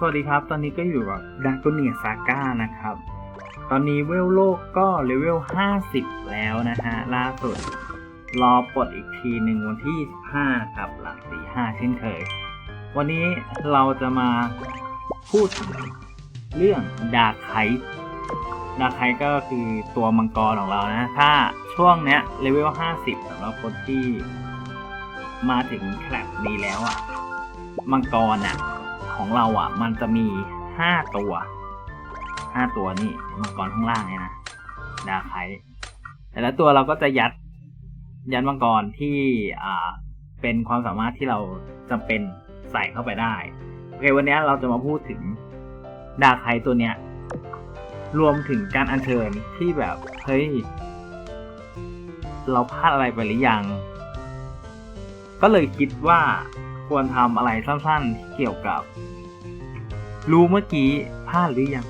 สวัสดีครับ ตอนนี้ก็อยู่กับดัก o เนียซาก้านะครับ ตอนนี้เวลโลกก็เลเวล 50 แล้วนะฮะ ล่าสุด รอปลดอีกทีหนึ่งวันที่ 25 ครับ หลังตี5เช่นเคย วันนี้เราจะมาพูดเรื่องดาร์ไคดาร์ไคก็คือตัวมังกรของเรานะ ถ้าช่วงเนี้ยเลเวล 50สำหรับคนที่มาถึงแคลบดีแล้วอะมังกรอะ ของเราอะ มันจะมีห้าตัวห้าตัวนี่มังกรข้างล่างเนี่ยนะดาไคแต่ละตัวเราก็จะยัด ยัดมังกรที่อ่าเป็นความสามารถที่เราจำเป็นใส่เข้าไปได้โอเควันนี้เราจะมาพูดถึงดาไคตัวเนี้ย รวมถึงการอัญเชิญที่แบบเฮ้ยเราพลาดอะไรไปหรือยัง ก็เลยคิดว่า ควรทำอะไรสั้นๆที่เกี่ยวกับ รู้เมื่อกี้พลาดหรือยัง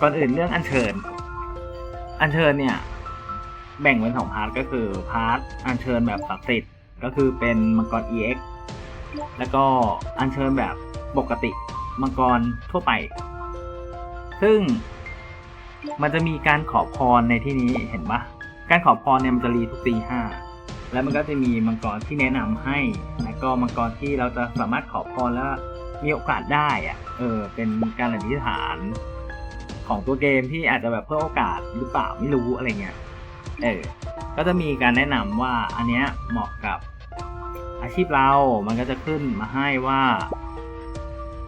ก่อนอื่นเรื่องอัญเชิญ อัญเชิญเนี่ย แบ่งเป็นสองพาร์ทก็คือพาร์ทอัญเชิญแบบศักดิ์สิทธิ์ก็คือเป็นมังกร EX แล้วก็อัญเชิญแบบปกติมังกรทั่วไป ซึ่งมันจะมีการขอพรในที่นี้เห็นปะการขอพรเนี่ยมันจะรีทุกตีห้า แล้วมันก็จะมีมังกรที่แนะนำให้แล้วก็มังกรที่เราจะสามารถขอพรแล้วมีโอกาสได้อะเออ เป็นการอธิษฐานของตัวเกมที่อาจจะแบบเพิ่มโอกาสหรือเปล่าไม่รู้อะไรเงี้ย เออ ก็จะมีการแนะนำว่าอันเนี้ยเหมาะกับอาชีพเรา มันก็จะขึ้นมาให้ว่า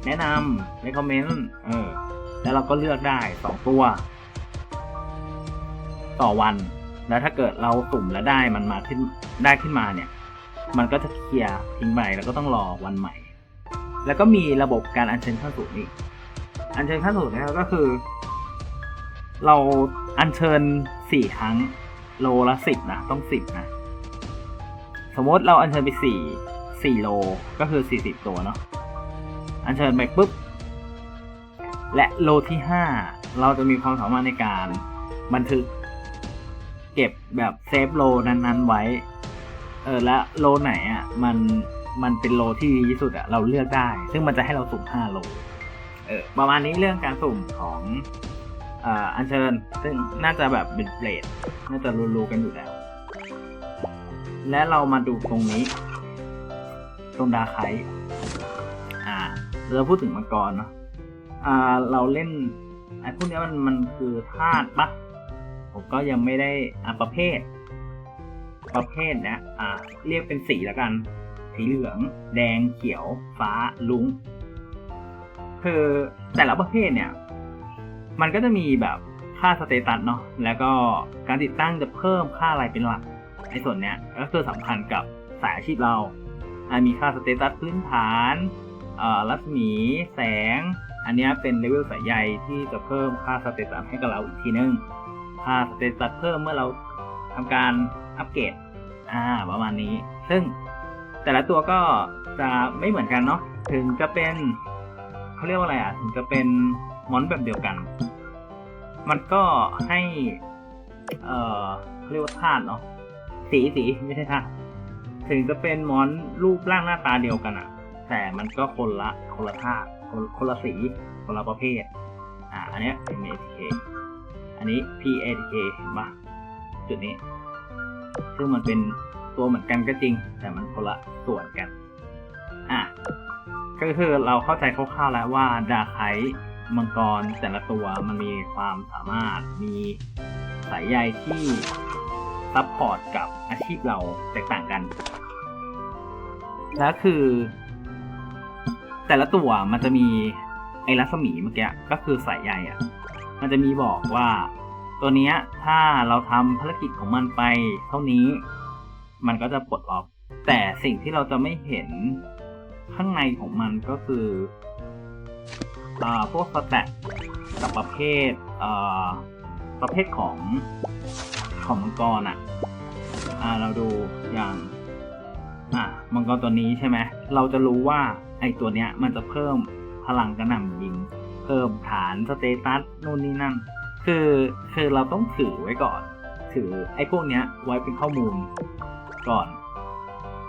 แนะนำในคอมเมนต์ เออ แล้วเราก็เลือกได้สองตัว ต่อวัน แล้วถ้าเกิดเราสุ่มแล้วได้มันมาขึ้น ได้ขึ้นมาเนี่ย มันก็จะเคลียร์ทิ้งไปแล้วก็ต้องรอวันใหม่ แล้วก็มีระบบการอัญเชิญขั้นสูงอีกอัญเชิญขั้นสูงนะครับก็คือ เราอัญเชิญสี่ครั้งโลละสิบนะต้องสิบนะสมมติเราอัญเชิญไปสี่สี่โลก็คือสี่สิบตัวเนาะอัญเชิญไปปุ๊บและโลที่ห้าเราจะมีความสามารถในการบันทึก เก็บแบบเซฟโลนั้นๆไว้ เออและโลไหนอะมันมันเป็นโลที่ดีที่สุดอะเราเลือกได้ ซึ่งมันจะให้เราสุ่มห้าโลเออประมาณนี้เรื่องการสุ่มของอ่าอัญเชิญ ซึ่งน่าจะแบบเป็นเบลดน่าจะรู้ๆกันอยู่แล้ว และเรามาดูตรงนี้ ตรงดาไคอ่าเราพูดถึงมังกรเนาะอ่าเราเล่นไอ้พวกเนี้ยมันมันคือธาตุปะผมก็ยังไม่ได้อ่าประเภท ประเภทเนี้ยอ่าเรียกเป็นสีแล้วกัน สีเหลือง แดงเขียว ฟ้าลุงคือแต่ละประเภทเนี่ย มันก็จะมีแบบค่าสเตตัสเนาะแล้วก็การติดตั้งจะเพิ่มค่าอะไรเป็นหลักไอ้ส่วนเนี้ยก็คือสำคัญกับสายอาชีพเรา มีค่าสเตตัสพื้นฐานรัศมี แสง อันนี้เป็นเลเวลสายใยที่จะเพิ่มค่าสเตตัสให้กับเราอีกทีนึง ค่าสเตตัสเพิ่มเมื่อเราทำการ อัปเกรดอ่าประมาณนี้ ซึ่งแต่ละตัวก็จะไม่เหมือนกันเนาะถึงจะเป็นเขาเรียกว่าอะไรอะ ถึงจะเป็นมอนแบบเดียวกัน มันก็ให้ เอ่อเขาเรียกว่าธาตุเนาะสีสีไม่ใช่ธาตุถึงจะเป็นมอนรูปร่างหน้าตาเดียวกันอะแต่มันก็คนละคนละธาตุคนคนละสี คนละประเภท อ่า อันเนี้ย MATK อันนี้ PATK เห็นปะจุดนี้ ซึ่งมันเป็นตัวเหมือนกันก็จริง แต่มันคนละส่วนกัน อะ ก็คือเราเข้าใจคร่าวๆแล้วว่าดาไคมังกรแต่ละตัวมันมีความสามารถ มีสายใยที่ซัพพอร์ตกับอาชีพเราแตกต่างกัน แล้วคือ แต่ละตัวมันจะมีไอ้รัศมีเมื่อกี้ก็คือสายใยอะ มันจะมีบอกว่า ตัวนี้ถ้าเราทำภารกิจของมันไปเท่านี้ มันก็จะปลดล็อก แต่สิ่งที่เราจะไม่เห็นข้างในของมันก็คืออพวกสแตทกับประเภทอ่าประเภทของของมังกรอะอ่าเราดูอย่างอะมังกรตัวนี้ใช่ไหมเราจะรู้ว่าไอตัวเนี้ยมันจะเพิ่มพลังกระหน่ำยิง เพิ่มฐานสเตตัสนู่นนี่นั่น คือคือเราต้องถือไว้ก่อน ถือไอ้พวกเนี้ยไว้เป็นข้อมูลก่อน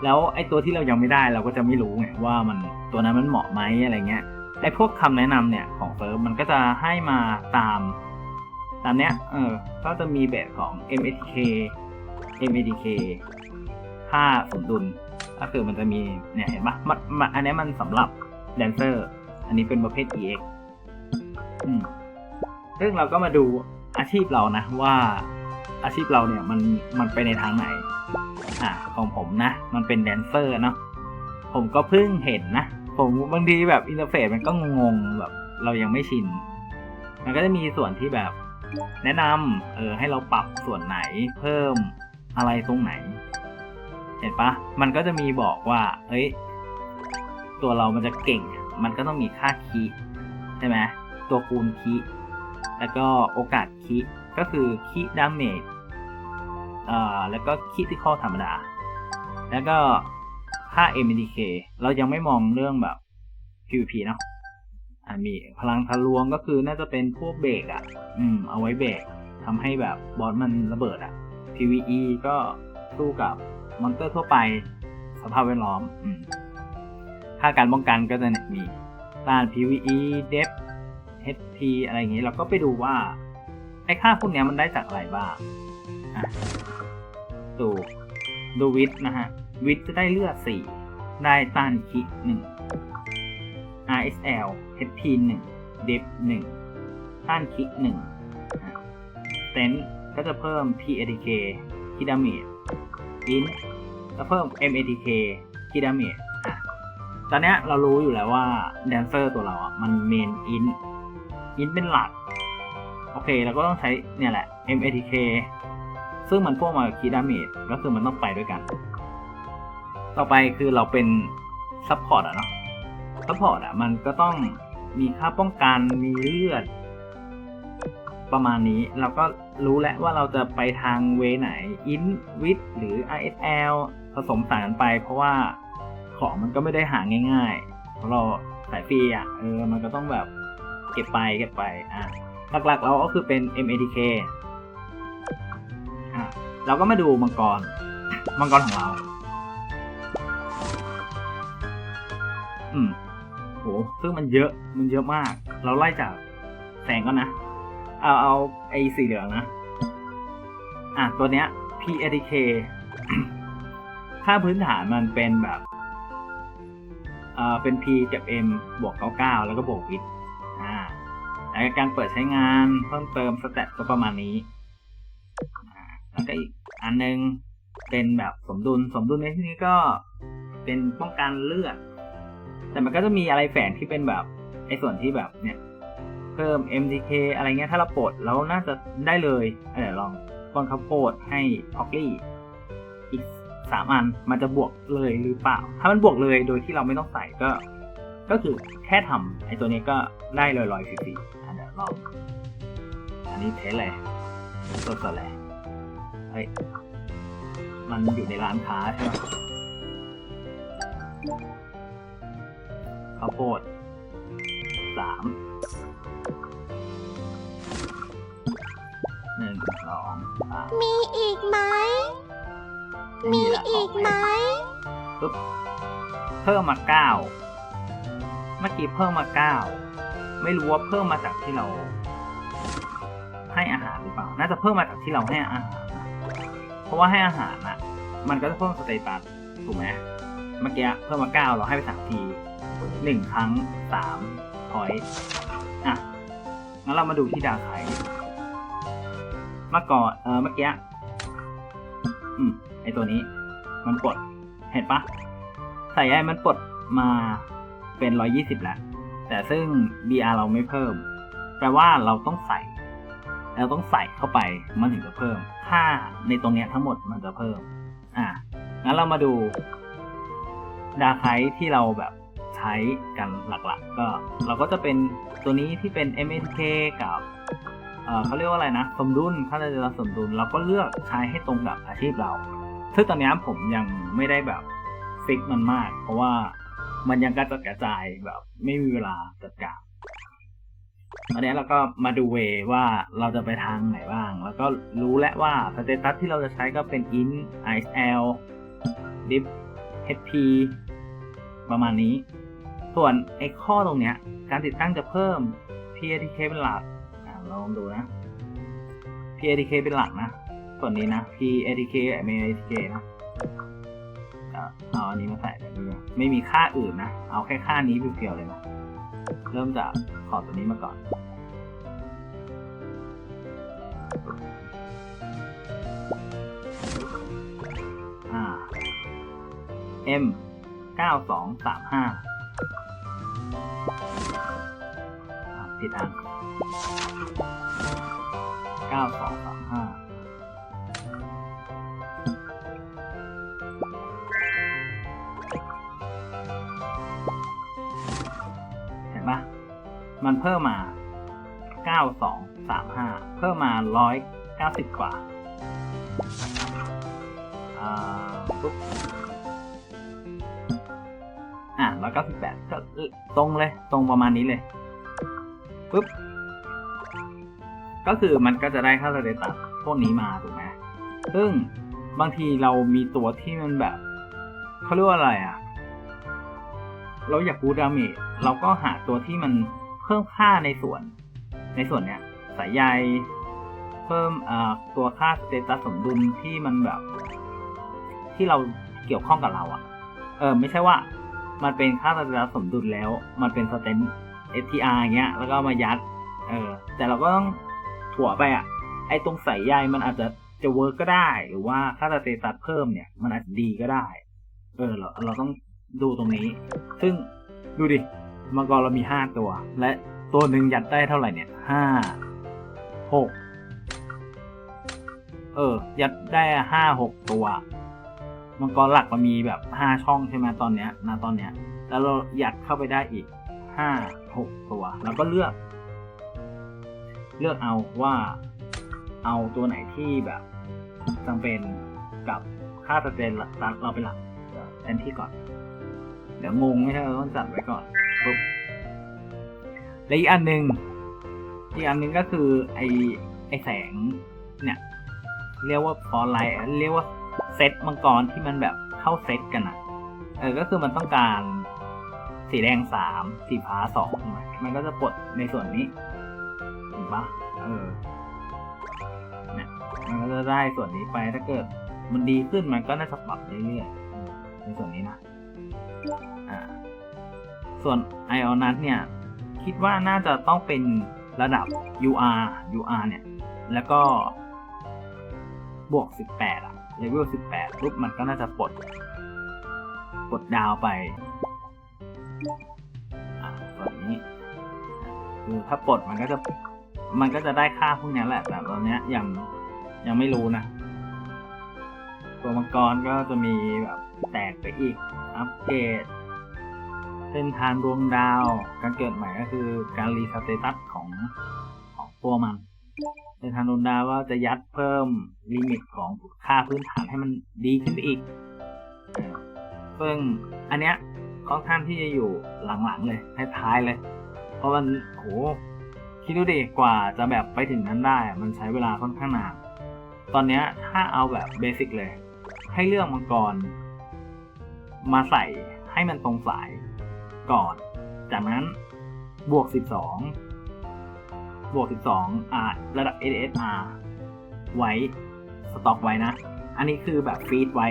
แล้วไอ้ตัวที่เรายังไม่ได้เราก็จะไม่รู้ไงว่ามันตัวนั้นมันเหมาะไหมอะไรเงี้ยไอ้พวกคำแนะนำเนี่ยของเซิร์ฟมันก็จะให้มาตามตามเนี้ยเออก็จะมีแบบของ MATK MATK ค่าสมดุลก็คือมันจะมีเนี่ยเห็นปะมันอันนี้มันสำหรับแดนเซอร์ อันนี้เป็นประเภท EX อืม ซึ่งเราก็มาดูอาชีพเรานะว่าอาชีพเราเนี่ยมันมันไปในทางไหน อ่าของผมนะ มันเป็นแดนเซอร์เนาะผมก็เพิ่งเห็นนะ ผมบางทีแบบอินเทอร์เฟซมันก็งงแบบ เรายังไม่ชิน มันก็จะมีส่วนที่แบบ แนะนำเออให้เราปรับส่วนไหนเพิ่มอะไรตรงไหน เห็นปะมันก็จะมีบอกว่า เอ้ย ตัวเรามันจะเก่ง มันก็ต้องมีค่าคีใช่ไหมตัวคูณคี แล้วก็โอกาสคีก็คือคีดาเมจเอ่อแล้วก็คีที่ข้อธรรมดา แล้วก็ค่า MDK เรายังไม่มองเรื่องแบบ PVP เนาะมีพลังทะลวงก็คือน่าจะเป็นพวกเบรกอะ อืม เอาไว้เบรกทำให้แบบบอสมันระเบิดอะ PVE ก็สู้กับมอนเตอร์ทั่วไป สภาพแวดล้อม อืม ค่าการป้องกันก็จะเนี่ยมีต้าน PVE Depth HP อะไรอย่างนี้ เราก็ไปดูว่า ไอ้ค่าพวกนี้มันได้จากอะไรบ้างดูดูวิทนะฮะ วิทจะได้เลือด4ได้ต้านคิ1 RSL HP 1 Depth 1ต้านคิ1เซนก็จะเพิ่ม PATK คิดาเมจอินจะเพิ่ม MATK คิดาเมจตอนนี้เรารู้อยู่แล้วว่าแดนเซอร์ตัวเราอะ มันเมนอิน อินเป็นหลัก โอเคเราก็ต้องใช้เนี่ยแหละ MATK ซึ่งมันพ่วงมากับคีดาเมจก็คือมันต้องไปด้วยกัน ต่อไปคือเราเป็นซัพพอร์ตอะเนาะซัพพอร์ตอะมันก็ต้องมีค่าป้องกันมีเลือด ประมาณนี้เราก็รู้แล้วว่าเราจะไปทางเวไหนอินวิทหรือ ISL ผสมสารไป เพราะว่าของมันก็ไม่ได้หาง่ายๆเพราะเราสายฟรีอะเออมันก็ต้องแบบ ก็บไปเก็บไปอะหลักๆเราก็คือเป็น MATK อะเราก็มาดูมังกรมังกรของเรา อืมโหซึ่งมันเยอะมันเยอะมาก เราไล่จากแสงก็นะ เอาเอาไอ้สีเหลืองนะ อะ ตัวเนี้ย PATK ค่าพื้นฐานมันเป็นแบบ เอ่อ เป็น P กับ M บวก 99 แล้วก็บวกวิทอ่าแล้ว การเปิดใช้งานเพิ่มเติมสเตตก็ประมาณนี้ แล้วก็อีกอันนึงเป็นแบบสมดุลสมดุลในที่นี้ก็เป็นป้องกันเลือด แต่มันก็จะมีอะไรแฝงที่เป็นแบบไอ้ส่วนที่แบบเนี่ยเพิ่ม MTK อะไรเงี้ยถ้าเราปลดแล้วน่าจะได้เลยเดี๋ยวลองก้อนข้าวโพดให้พ็อกลี่อีกสามอันมันจะบวกเลยหรือเปล่า ถ้ามันบวกเลยโดยที่เราไม่ต้องใส่ก็ ก็คือแค่ทำไอ้ตัวนี้ก็ได้ลอยๆฟรีๆ อะเดี๋ยวลองอันนี้เทสเลยสดๆเลยเฮ้ยมันอยู่ในร้านค้าใช่ไหมข้าวโพดสามหนึ่งสองสามมีอีกไหม มีละอีกไหมปุ๊บเพิ่มมาเก้าเมื่อกี้เพิ่มมาเก้า ไม่รู้ว่าเพิ่มมาจากที่เรา ให้อาหารหรือเปล่า น่าจะเพิ่มมาจากที่เราให้อาหารเพราะว่าให้อาหารน่ะมันก็จะเพิ่มสเตตัสถูกไหมเมื่อกี้เพิ่มมาเก้าเราให้ไปสามทีหนึ่งครั้งสามพอยต์อะงั้นเรามาดูที่ดาวไทยเมื่อก่อนเออเมื่อกี้อืมไอตัวนี้ มันปลดเห็นปะใส่ไอ้มันปลดมาเป็นร้อยยี่สิบแล้ว แต่ซึ่ง BR เราไม่เพิ่ม แปลว่าเราต้องใส่ เราต้องใส่เข้าไปมันถึงจะเพิ่ม ค่าในตรงนี้ทั้งหมดมันจะเพิ่ม อะ งั้นเรามาดูดาไคที่เราแบบใช้กันหลักๆ ก็เราก็จะเป็นตัวนี้ที่เป็น MSK กับเขาเรียกว่าอะไรนะ สมดุลค่าจะสมดุลเราก็เลือกใช้ให้ตรงกับอาชีพเราซึ่งตอนนี้ผมยังไม่ได้แบบฟิกมันมาก เพราะว่า มันยังกระจัดกระจายแบบ ไม่มีเวลาจัดการตอนนี้เราก็มาดูเวว่าเราจะไปทางไหนบ้าง แล้วก็รู้แล้วว่าสเตตัสที่เราจะใช้ก็เป็น int isl dip HP ประมาณนี้ ส่วนไอ้ข้อตรงเนี้ย การติดตั้งจะเพิ่ม PATK เป็นหลักลองดูนะ PATK เป็นหลักนะ ส่วนนี้นะ PATK MATK นะอะ เอาอันนี้มาใส่ได้เลยไม่มีค่าอื่นนะ เอาแค่ค่านี้เพียวๆเลยนะ เริ่มจากขอตัวนี้มาก่อน อ่าสองสามห้าผิดอันส2 3 มันเพิ่มมาเก้าสองสามห้าเพิ่มมาร้อยเก้าสิบกว่าอ่าปุ๊บอะร้อยเก้าสิบแปดก็ตรงเลย ตรงประมาณนี้เลยปุ๊บ ก็คือมันก็จะได้ค่าสเตตัสพวกนี้มาถูกไหมซึ่งบางทีเรามีตัวที่มันแบบเขาเรียกว่าอะไรอะ เราอยากบูดาเมจเราก็หาตัวที่มัน เพิ่มค่าในส่วน ในส่วนเนี้ยสายใยเพิ่มตัวค่าสเตตัสสมดุลที่มันแบบ ที่เราเกี่ยวข้องกับเราอะเออ ไม่ใช่ว่า มันเป็นค่าสเตตัสสมดุลแล้ว มันเป็นสเตน STR อย่างเงี้ย แล้วก็มายัด เออ แต่เราก็ต้องถั่วไปอะ ไอตรงสายใยมันอาจจะจะเวิร์กก็ได้ หรือว่าค่าสเตตัสเพิ่มเนี่ย มันอาจจะดีก็ได้ เออ เราเราต้องดูตรงนี้ ซึ่งดูดิ มังกรเรามีห้าตัว และตัวหนึ่งยัดได้เท่าไหร่เนี่ยห้าหกเออ ยัดได้ห้าหกตัว มังกรหลักมันมีแบบห้าช่องใช่ไหมตอนเนี้ยนะตอนเนี้ย แล้วเรายัดเข้าไปได้อีกห้าหกตัว แล้วก็เลือก เลือกเอาว่าเอาตัวไหนที่แบบจำเป็นกับค่าสเตนตัสเราเป็นหลักเดี๋ยวแทนที่ก่อน เดี๋ยวงงไม่ใช่เราต้องจัดไว้ก่อน ปุ๊บและอีกอันหนึ่งอีกอันหนึ่งก็คือไอไอแสงเนี่ยเรียกว่าฟอร์ไลท์เรียกว่าเซตมังกรที่มันแบบเข้าเซตกันอะเออก็คือมันต้องการสีแดงสามสีฟ้าสองใช่ไมมันก็จะปลดในส่วนนี้เห็นปะเออเนี่ยมันก็จะได้ส่วนนี้ไปถ้าเกิด มันดีขึ้นมันก็น่าจะปรับเรื่อยๆในส่วนนี้นะ ส่วนไอออนัทเนี่ยคิดว่าน่าจะต้องเป็นระดับ UR UR เนี่ย แล้วก็บวก 18อะเลเวล 18ปุ๊บมันก็น่าจะปลดปลดดาวไปอ่าส่วนนี้ คือถ้าปลดมันก็จะ มันก็จะได้ค่าพวกนี้แหละ แต่ตอนเนี้ยยังยังไม่รู้นะ ตัวมังกรก็จะมีแบบแตกไปอีก อัปเกรด เส้นทางดวงดาว การเกิดใหม่ก็คือการรีสเตตัสของของตัวมันเส้นทางดวงดาวก็จะยัดเพิ่มลิมิตของค่าพื้นฐานให้มันดีขึ้นไปอีกเออซึ่งอันเนี้ยค่อนข้างที่จะอยู่หลังๆเลยท้ายๆเลย เพราะมันโหคิดดูดิกว่าจะแบบไปถึงนั้นได้ มันใช้เวลาค่อนข้างนานตอนเนี้ยถ้าเอาแบบเบสิกเลย ให้เลือกมังกร มาใส่ให้มันตรงสาย ก่อน จากนั้นบวก 12 บวก 12อ่าระดับ SSR ไว้ สต็อกไว้นะ อันนี้คือแบบฟีดไว้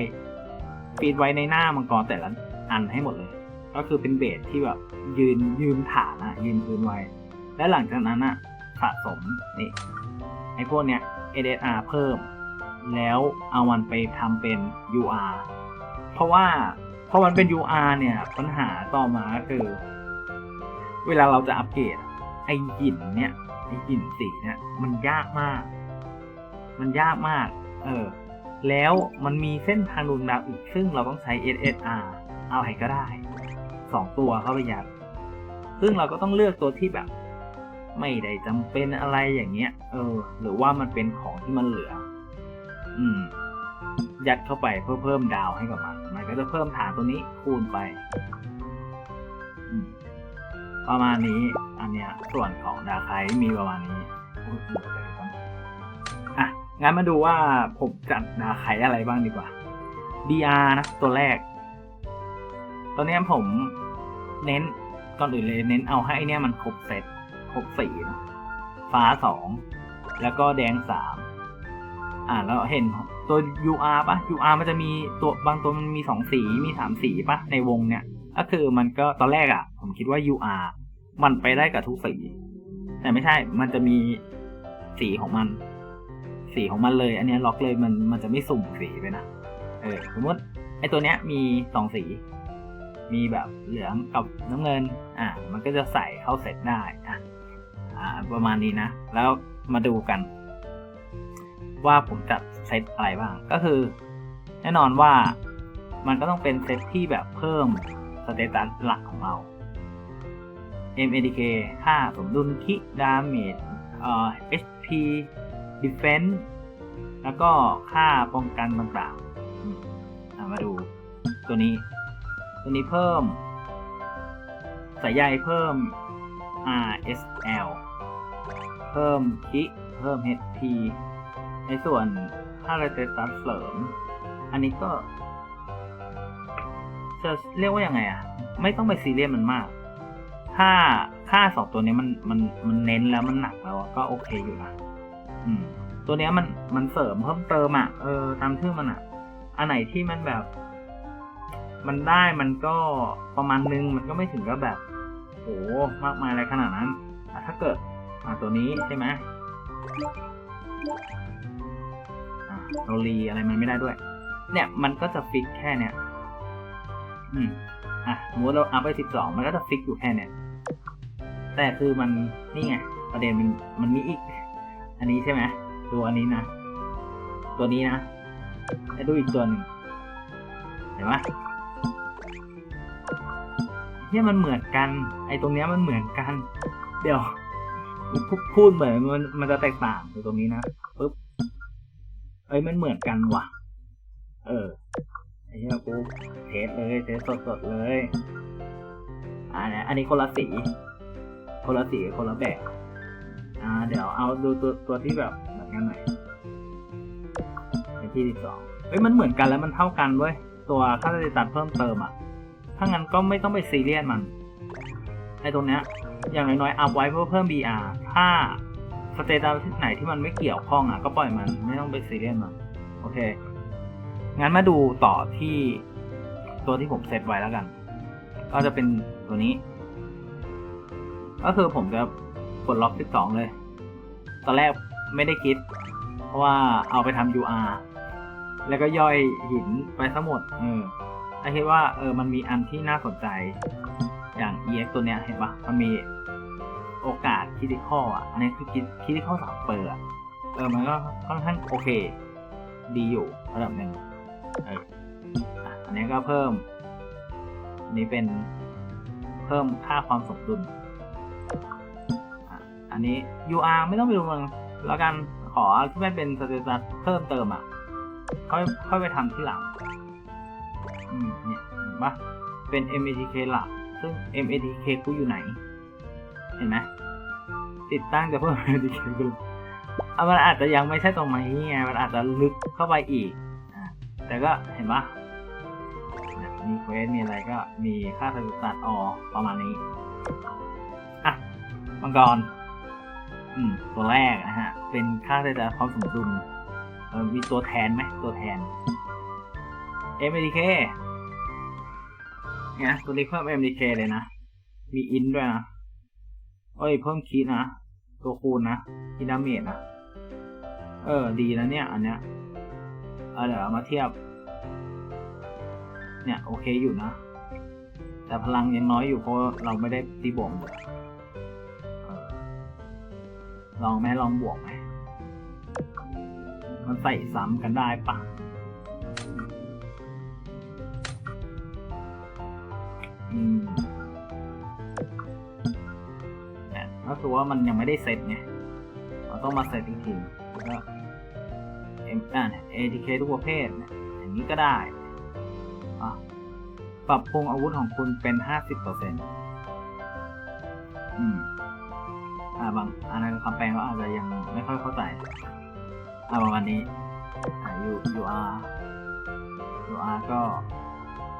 ฟีดไว้ในหน้ามังกรแต่ละอันให้หมดเลย ก็คือเป็นเบสที่แบบยืนยืนฐานอะยืนพื้นไว้ และหลังจากนั้นอะสะสมนี่ไอพวกเนี้ย SSR เพิ่ม แล้วเอามันไปทำเป็น UR เพราะว่า พอมันเป็น UR เนี่ย ปัญหาต่อมาก็คือ เวลาเราจะอัปเกรดไอหินเนี่ยไอหินสีเนี่ย มันยากมาก มันยากมาก เออ แล้วมันมีเส้นทางดวงดาวอีก ซึ่งเราต้องใช้ SSR เอาไหนก็ได้สองตัวเข้าไปยัดซึ่งเราก็ต้องเลือกตัวที่แบบ ไม่ได้จำเป็นอะไรอย่างเงี้ย เออ หรือว่ามันเป็นของที่มันเหลือ อืม ยัดเข้าไปเพื่อเพิ่มดาวให้กับมัน ก็จะเพิ่มฐานตัวนี้คูณไปประมาณนี้ อันเนี้ยส่วนของดาไคมีประมาณนี้อะ งั้นมาดูว่าผมจัดดาไคอะไรบ้างดีกว่า DR นะ ตัวแรก ตอนเนี้ยผมเน้นก่อนอื่นเลยเน้นเอาให้เนี่ยมันครบเซตครบสีนะฟ้าสอง แล้วก็แดงสาม อ่าแล้วเห็น ตัว UR ปะ UR มันจะมีตัวบางตัวมันมีสองสีมีสามสีปะในวงเนี่ยก็คือมันก็ตอนแรกอะ่ะ ผมคิดว่า UR มันไปได้กับทุกสี แต่ไม่ใช่มันจะมีสีของมัน สีของมันเลย อันนี้ล็อกเลยมันมันจะไม่สุ่มสีไปนะเออสมมติไอตัวเนี้ยมีสองสี มีแบบเหลืองกับน้ำเงิน อะมันก็จะใส่เข้าเซตได้อะอ่าประมาณนี้นะ แล้วมาดูกัน ว่าผมจัด เซตอะไรบ้าง ก็คือ แน่นอนว่ามันก็ต้องเป็นเซตที่แบบเพิ่มสเตตัสหลักของเรา MADK ค่าสมดุลคิดาเมจเอ่อ HP Defense แล้วก็ค่าป้องกันต่างๆอืมอะมาดูตัวนี้ ตัวนี้เพิ่ม สายใยเพิ่ม RSL เพิ่มคิ เพิ่ม HP ในส่วน ค่าสเตตัสเสริม อันนี้ก็ จะเรียกว่ายังไงอะ ไม่ต้องไปซีเรียสมันมาก ถ้าค่าสองตัวนี้มันมันมันเน้นแล้วมันหนักแล้วก็โอเคอยู่นะอืม ตัวเนี้ยมันมันเสริมเพิ่มเติมอะเออตามชื่อมันอะ อันไหนที่มันแบบ มันได้มันก็ประมาณนึงมันก็ไม่ถึงกับแบบโหมากมายอะไรขนาดนั้นอะถ้าเกิดอ่าตัวนี้ใช่ไหม เรารีอะไรมันไม่ได้ด้วย เนี่ยมันก็จะฟิกแค่เนี้ยอืมอะสมมติเราอัพไปสิบสองมันก็จะฟิกอยู่แค่เนี้ยแต่คือมันนี่ไงประเด็นมันมันมีอีก อันนี้ใช่ไหมตัวอันนี้นะตัวนี้นะแล้วดูอีกตัวหนึ่งเห็นไหมเนี่ยมันเหมือนกัน ไอ้ตรงเนี้ยมันเหมือนกัน เดี๋ยวพูดเหมือนมันมันจะแตกต่างตรงนี้นะ เอ้ยมันเหมือนกันว่ะ เออไอ้เหี้ยกูเทสเลยเทสสดๆเลยอ่านี่ยอันนี้คนละสี คนละสีคนละแบบ อ่า เดี๋ยวเอาดูตัวตัวที่แบบเหมือนกันหน่อยในที่ที่สองเฮ้ยมันเหมือนกันแล้วมันเท่ากันเว้ยตัวค่าสเตตัสเพิ่มเติมอะ ถ้างั้นก็ไม่ต้องไปซีเรียสมันไอ้ตรงเนี้ยอย่างน้อยๆอัพไว้เพื่อเพิ่ม BR ถ้า สเตตัสไหนที่มันไม่เกี่ยวข้องอะก็ปล่อยมันไม่ต้องไปซีเรียสมันโอเค งั้นมาดูต่อที่ตัวที่ผมเซตไว้แล้วกัน ก็จะเป็นตัวนี้ ก็คือผมจะกดล็อก 12 เลย ตอนแรกไม่ได้คิด เพราะว่าเอาไปทำ UR แล้วก็ย่อยหินไปทั้งหมด เออไอคิดว่าเออมันมีอันที่น่าสนใจ อย่าง EX ตัวเนี้ยเห็นปะมันมี โอกาสคิดิคออะ อันนี้คือคิดิคอสามเปอร์อะเออมันก็ค่อนข้างโอเค ดีอยู่ระดับหนึ่งเอออันนี้ก็เพิ่มอันนี้เป็นเพิ่มค่าความสมดุลอันนี้ UR ไม่ต้องไปดูมันแล้วกันขอที่ไม่เป็นสเตตัสเพิ่มเติมอะค่อยค่อยไปทำที่หลังอืมเนี่ยเห็นปะเป็น MATK หลักซึ่ง MATK กูอยู่ไหน เห็นไหมติดตั้งจะเพิ่ม MATK กูอะมันอาจจะยังไม่ใช่ตรงนี้ไงมันอาจจะลึกเข้าไปอีก แต่ก็เห็นปะมีเควสมีอะไรก็มีค่าสเตตัสออประมาณนี้ อะมังกรอืมตัวแรกนะฮะ เป็นค่าใช้จ่ายความสมดุลมีตัวแทนไหมตัวแทน MDK เนี่ยตัวนี้เพิ่ม MDK เลยนะ มีอินด้วยนะ เอ้ย เพิ่มคีดนะ ตัวคูณนะคีดาเมจนะ เออ ดีนะเนี่ย อันเนี้ยเอาเดี๋ยวามาเทียบ เนี่ย โอเคอยู่นะ แต่พลังยังน้อยอยู่เพราะเราไม่ได้ตีบวกลองไหมลองบวกไหมมันใส่ซ้ำกันได้ปะอืม คือว่ามันยังไม่ได้เซตไงเราต้องมาเซตอีกทีแล้วก็เอ็มอ่า ATK ทุกประเภทนะอย่างนี้ก็ได้ ปรับปรุงอาวุธของคุณเป็นห้าสิบเปอร์เซ็นต์อืมอ่าบางอันนั้นคำแปลก็อาจจะยังไม่ค่อยเข้าใจอ่าประมาณนี้อ่า U U R U R ก็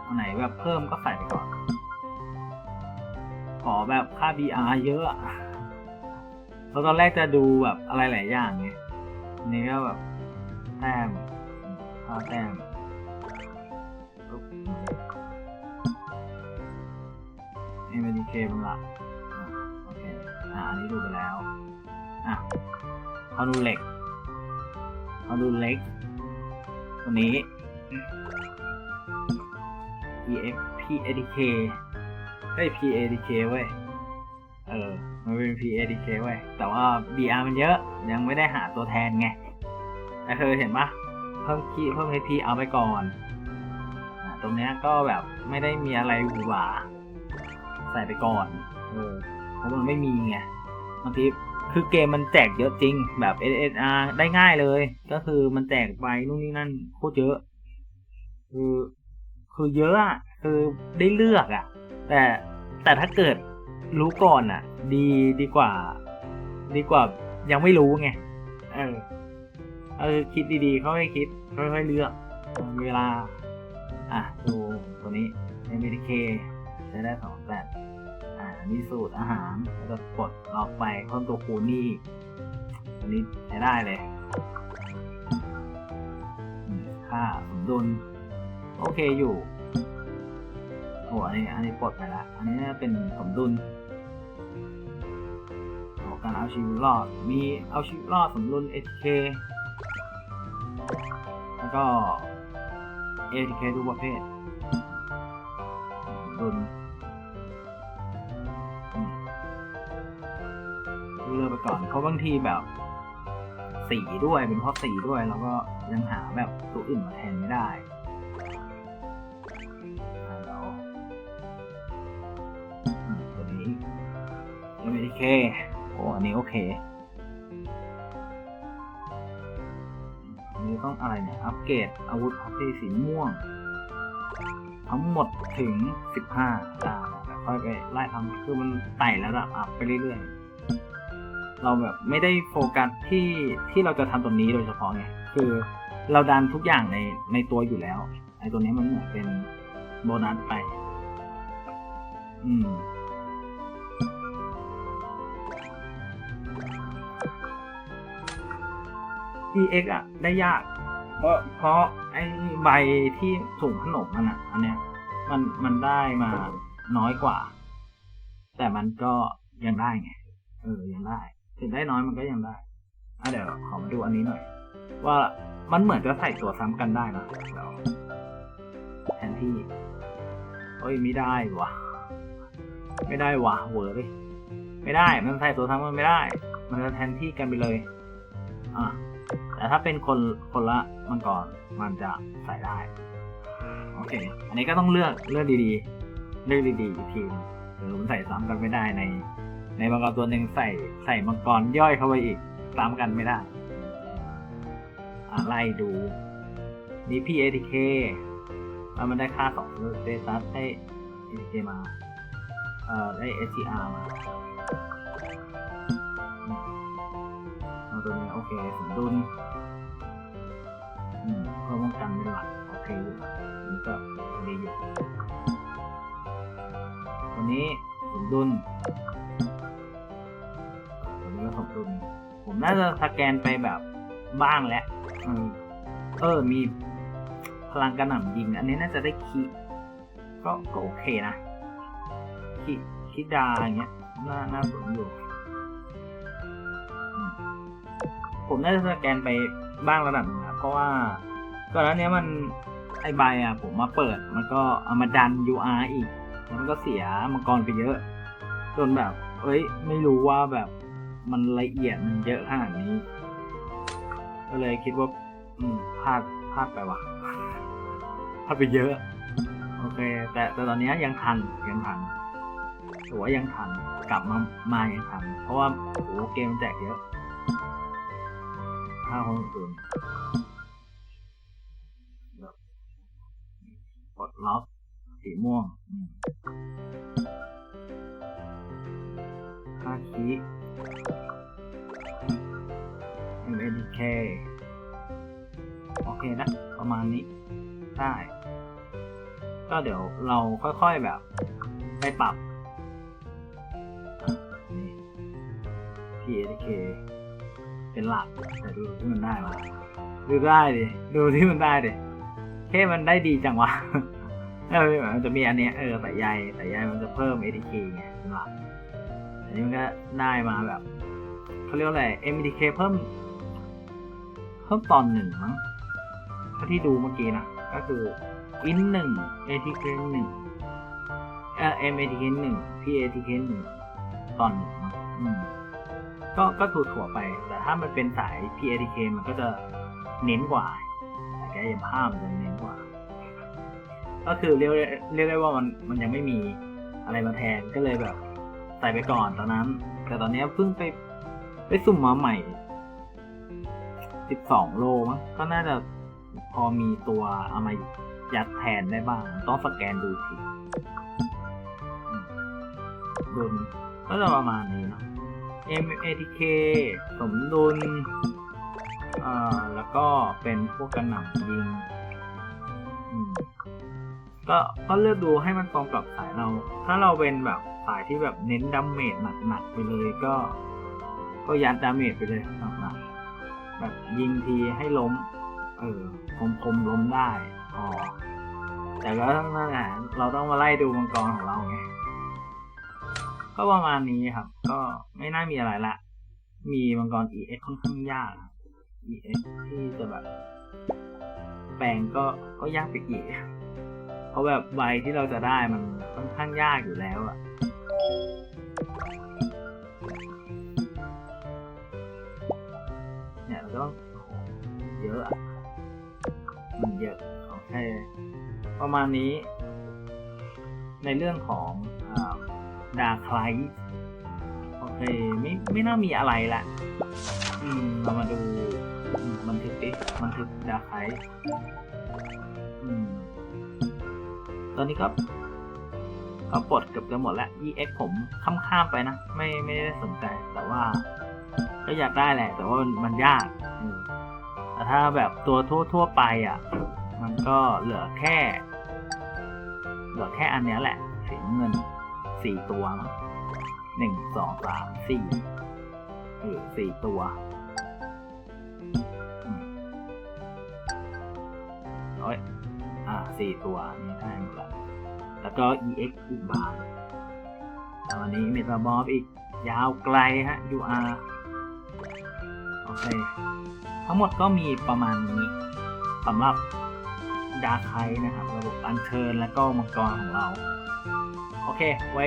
อันไหนแบบเพิ่มก็ใส่ไปก่อน ขอแบบค่า BR เยอะ เพราะตอนแรกจะดูแบบอะไรหลายอย่างไงนนี้ก็แบบแต้มค่าแต้มปุ๊บ MDK เป็นหลักอะโอเคอ่าอันนี้ดูไปแล้ว อะเขาดูเหล็กเขาดูเล็ก ตัวนี้ EX PADK เฮ้ย PADK เว้ย มันเป็น PADK เว้ย แต่ว่า BR มันเยอะ ยังไม่ได้หาตัวแทนไงแต่เคยเห็นปะเพิ่มคีเพิ่ม HP เอาไปก่อน ตรงเนี้ยก็แบบไม่ได้มีอะไรหวือหวา ใส่ไปก่อน เออ เพราะมันไม่มีไง บางทีคือเกมมันแจกเยอะจริง แบบ SSR ได้ง่ายเลย ก็คือมันแจกไปนู่นนี่นั่นโคตรเยอะ คือคือเยอะอะ คือได้เลือกอะ แต่แต่ถ้าเกิดรู้ก่อนอะ ดีดีกว่า ดีกว่ายังไม่รู้ไงเออเออคิดดีๆเขาให้คิดค่อยๆเลือกเวลา อะดูตัวนี้ MBTK ใช้ได้สองแบบอ่านี่สูตรอาหารแล้วก็กดล็อกไปเพิ่มตัวคูณนี่อันนี้ใช้ได้เลยค่าสมดุลโอเคอยู่โอ้อันนี้อันนี้ปลดไปละอันนี้เป็นสมดุล การเอาชีวิตรอด มีเอาชีวิตรอดสมดุล HK แล้วก็ ATK ทุกประเภทสมดุลอืมเลือกไปก่อนเขาบางทีแบบ สีด้วยเป็นเพราะสีด้วย แล้วก็ยังหาแบบตัวอื่นมาแทนไม่ได้อ่าแล้วอืมตัวนี้ MDK อันนี้โอเคอันนี้ต้องอะไรเนี่ย อัปเกรดอาวุธฮอกกี้สีม่วง ทั้งหมดถึง 15ดาวแล้วค่อยไปไล่ทำคือมันไต่ระดับอัพไปเรื่อยๆ เราแบบไม่ได้โฟกัสที่ที่เราจะทำตรงนี้โดยเฉพาะไง คือเราดันทุกอย่างในในตัวอยู่แล้ว ไอ้ตัวนี้มันเหมือนเป็นโบนัสไป อืม EX อะ ได้ยาก เพราะเพราะไอ้ใบที่ถุงขนมมันอะ อันเนี้ย มันมันได้มาน้อยกว่า แต่มันก็ยังได้ไง เออ ยังได้ ถึงได้น้อยมันก็ยังได้ อะเดี๋ยวขอมาดูอันนี้หน่อย ว่ามันเหมือนจะใส่ตัวซ้ำกันได้นะเดี๋ยวแทนที่เอ้ยไม่ได้วะไม่ได้วะเวอร์เลยไม่ได้ มันใส่ตัวซ้ำกันไม่ได้ มันจะแทนที่กันไปเลย อะ แต่ถ้าเป็นคนคนละมังกรมันจะใส่ได้ โอเค อันนี้ก็ต้องเลือกเลือกดีๆ เลือกดีๆอีกทีหรือมันใส่ซ้ำกันไม่ได้ใน ในมังกรตัวหนึ่งใส่ใส่มังกรย่อยเข้าไปอีกซ้ำกันไม่ได้อะไล่ดูนี่พี่ ATK แล้วมันได้ค่าสองเตตัสได้ ATK มา เอ่อได้ STR มา เอาตัวนี้โอเคสมดุลอืมเพื่อป้องกันเป็นหลักโอเคอยู่นนี้ก็ดีอยู่ตัวนี้สมดุลตัวนี้ก็สมดุลผมน่าจะสแกนไปแบบบ้างแล้วเออเออมีพลังกระหน่ำยิง อันนี้น่าจะได้คีก็ก็โอเคนะคีคีดาอย่างเงี้ยน่าน่าสนอยู่ ผมน่าจะสแกนไปบ้างระดับหนึงนะเพราะว่าก่อนหน้านี้มันไอใบอะผมมาเปิดมันก็เอามาดัน UR อีก แล้วมันก็เสียมังกรไปเยอะ จนแบบ เอ้ย ไม่รู้ว่าแบบมันละเอียดมันเยอะขนาดนี้ ก็เลยคิดว่า อืมพลาดพลาดไปว่ะพลาดไปเยอะ โอเค แต่แต่ตอนนี้ยังทันยังทันถือว่ายังทันกลับมามายังทันเพราะว่าโอ้โหเกมแจกเยอะ ห้าคนอื่นแบบปลดล็อกสีม่วงอืมห้าคี MNK โอเคนะประมาณนี้ ได้ ก็เดี๋ยวเราค่อยๆแบบ ไปปรับ PATK เป็นหลักแต่ดูที่มันได้มาดูได้ดิดูที่มันได้ดิเท่มันได้ดีจังวะเออมันจะมีอันเนี้ยเออสายใยสายใยมันจะเพิ่ม ATK ไงเป็นหลักอันนี้มันก็ได้มาแบบเขาเรียกอะไร MDK เพิ่ม เพิ่มตอนหนึ่งมั้งถ้าที่ดูเมื่อกี้นะ ก็คือ in หนึ่ง ATK หนึ่งเอ่อ MATK หนึ่ง PATK หนึ่งตอนหนึ่งมั้งอืม ก็ก็ถูถั่วไป แต่ถ้ามันเป็นสาย PATK มันก็จะเน้นกว่าสายแก้ยผ้ามันจะเน้นกว่า ก็คือเรียกเรียกได้ว่ามันมันยังไม่มีอะไรมาแทนก็เลยแบบใส่ไปก่อนตอนนั้น แต่ตอนนี้เพิ่งไปไปสุ่มมาใหม่ 12 โลมั้งก็น่าจะพอมีตัวเอามายัดแทนได้บ้าง ต้องสแกนดูทีอืมดุลก็จะประมาณนี้เนาะ MATK สมดุลอ่าแล้วก็เป็นพวกกระหน่ำยิงก็ก็เลือกดูให้มันตรงกับสายเรา ถ้าเราเป็นแบบสายที่แบบเน้นดาเมจหนักๆไปเลยก็ ก็ยันดดาเมจไปเลยหนักๆแบบยิงทีให้ล้ม เออคมคมๆล้มได้อ๋อแต่ก็นั่นแหละเราต้องมาไล่ดูมังกรของเราไง ก็ประมาณนี้ครับ ก็ไม่น่ามีอะไรละ มีมังกร EX ค่อนข้างยาก EX ที่จะแบบ แปลงก็ก็ยากไปอีกเพราะแบบใบที่เราจะได้มันค่อนข้างยากอยู่แล้วอะเนี่ยเราก็ต้องเยอะอะมันเยอะโอเคประมาณนี้ ในเรื่องของอ ดาคลายโอเคไม่ไม่น่ามีอะไรละอืมเรามาดูมบันทึกดิบันทึกดาคลายอืมตอนนี้ก็ก็ปลดเกือบจะหมดแล้ว EX ผมข้ามข้ามๆไปนะ ไม่ไม่ได้สนใจแต่ว่า ก็อยากได้แหละ แต่ว่ามันยากแต่ถ้าแบบตัวทั่วทั่วๆไปอะ มันก็เหลือแค่ เหลือแค่อันนี้แหละสีเงิน สี่ตัวมั้งหนึ่งสองสามสี่เออสี่ตัวอืมโอ้ยอ่าสี่ตัวนี่ได้หมดแล้วแล้วก็ EX อีกบาทแต่วันนี้มีตาบอฟอีกยาวไกลฮะ UR โอเค ทั้งหมดก็มีประมาณนี้สำหรับดาร์ไคนะครับ ระบบอัญเชิญและก็มังกรของเรา โอเค ไว้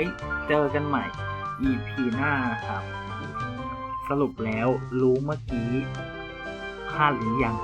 เจอกันใหม่ EP หน้านะครับ สรุปแล้วรู้เมื่อกี้พลาดหรือยัง